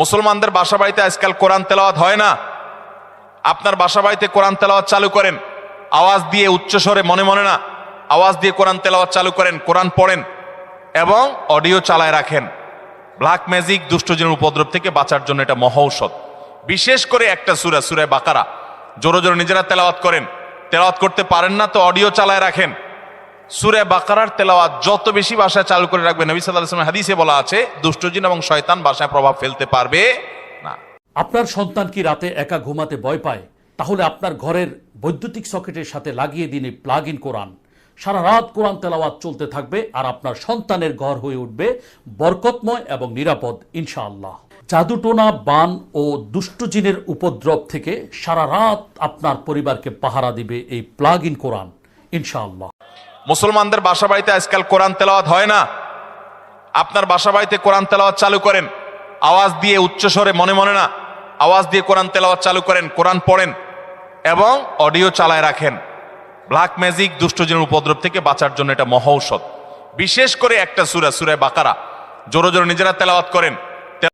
মুসলমানদের বাসা বাড়িতে আজকাল কোরআন তেলাওয়াত হয় না। আপনার বাসা বাড়িতে কোরআন তেলাওয়াত চালু করেন, আওয়াজ দিয়ে উচ্চস্বরে মনে মনে না, আওয়াজ দিয়ে কোরআন তেলাওয়াত চালু করেন, কোরআন পড়েন এবং অডিও চালায় রাখেন। ব্ল্যাক ম্যাজিক দুষ্টজনের উপদ্রব থেকে বাঁচার জন্য এটা মহৌষধ বিশেষ করে একটা সুরা সুরায় বাকারা। জোরে জোরে নিজেরা তেলাওয়াত করেন। তেলাওয়াত করতে পারেন না তো অডিও চালায় রাখেন। সুরে বাকারার তেলাওয়াত যত বেশি বাসায় চালু করে রাখবে, নবী সাল্লাহ হাদিসে বলা আছে দুষ্টজিন এবং শয়তান ভাষায় প্রভাব ফেলতে পারবে না। আপনার সন্তান কি রাতে একা ঘুমাতে ভয় পায়? তাহলে আপনার ঘরের বৈদ্যুতিক সকেটের সাথে লাগিয়ে দিন প্লাগ ইন কোরআন। সারা রাত কোরআন তেলাওয়াত চলতে থাকবে আর আপনার সন্তানের ঘর হয়ে উঠবে বরকতময় এবং নিরাপদ, ইনশাআল্লাহ। জাদুটোনা বান ও দুষ্টজিনের উপদ্রব থেকে সারা রাত আপনার পরিবারকে পাহারা দিবে এই প্লাগ ইন কোরআন, ইনশাআল্লাহ। মুসলমানদের বাসা বাড়িতে আজকাল কোরআন তেলাওয়াত হয় না। আপনার বাসা বাড়িতে কোরআন তেলাওয়াত চালু করেন, আওয়াজ দিয়ে উচ্চস্বরে মনে মনে না, আওয়াজ দিয়ে কোরআন তেলাওয়াত চালু করেন, কোরআন পড়েন এবং অডিও চালায় রাখেন। ব্ল্যাক ম্যাজিক দুষ্টজনের উপদ্রব থেকে বাঁচার জন্য এটা মহৌষধ। বিশেষ করে একটা সুরা সুরায় বাকারা। জোরে জোরে নিজেরা তেলাওয়াত করেন।